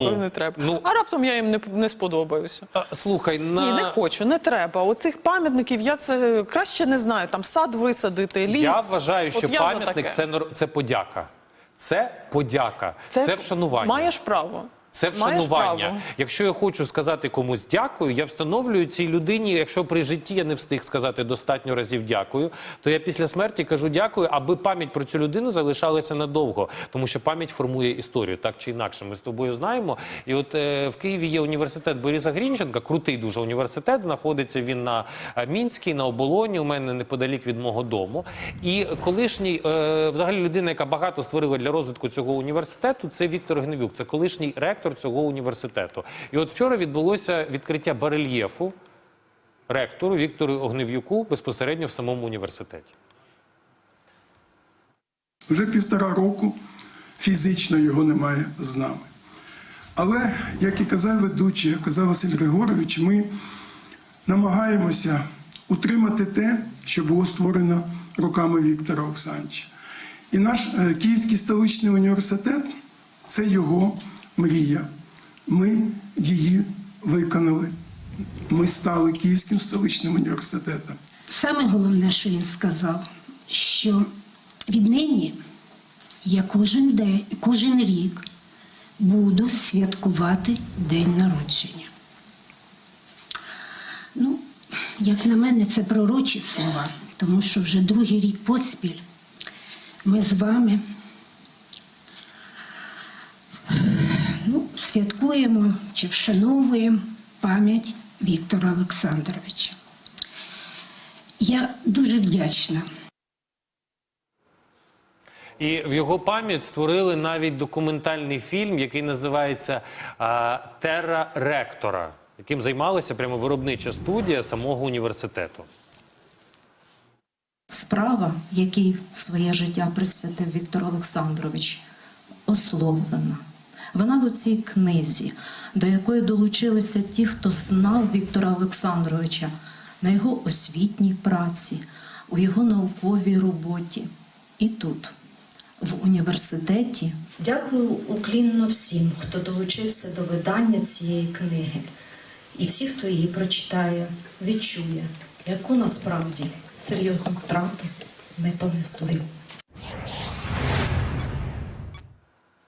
не треба. ну- а раптом я їм не, не сподобаюся. А, слухай, на... Ні, не хочу, не треба. Оцих пам'ятників я це краще не знаю. Там сад висадити, ліс. Я вважаю, що пам'ятник це це, подяка. це подяка. Це це, вшанування. Маєш право. Це вшанування. Якщо я хочу сказати комусь дякую, я встановлюю цій людині. Якщо при житті я не встиг сказати достатньо разів дякую, то я після смерті кажу дякую, аби пам'ять про цю людину залишалася надовго, тому що пам'ять формує історію, так чи інакше. Ми з тобою знаємо. І от е, в Києві є університет Бориса Грінченка, крутий дуже університет. Знаходиться він на е, Мінській, на оболоні. У мене неподалік від мого дому. І колишній, е, взагалі, людина, яка багато створила для розвитку цього університету, це Віктор Гневюк. Це колишній ректор цього університету. І от вчора відбулося відкриття барельєфу ректору Віктору Огнев'юку безпосередньо в самому університеті. Вже півтора року фізично його немає з нами. Але, як і казав ведучий, як казав Василь Григорович, ми намагаємося утримати те, що було створено руками Віктора Олександровича. І наш е, Київський столичний університет це його мрія. Ми її виконали. Ми стали Київським столичним університетом. Саме головне, що він сказав, що віднині я кожен день, кожен рік буду святкувати день народження. Ну, як на мене, це пророчі слова, тому що вже другий рік поспіль ми з вами ну, святкуємо чи вшановуємо пам'ять Віктора Олександровича. Я дуже вдячна. І в його пам'ять створили навіть документальний фільм, який називається Терра Ректора, яким займалася прямо виробнича студія самого університету. Справа, якій своє життя присвятив Віктор Олександрович, ословлена. Вона в цій книзі, до якої долучилися ті, хто знав Віктора Олександровича на його освітній праці, у його науковій роботі. І тут, в університеті. Дякую уклінно всім, хто долучився до видання цієї книги. І всі, хто її прочитає, відчує, яку насправді серйозну втрату ми понесли.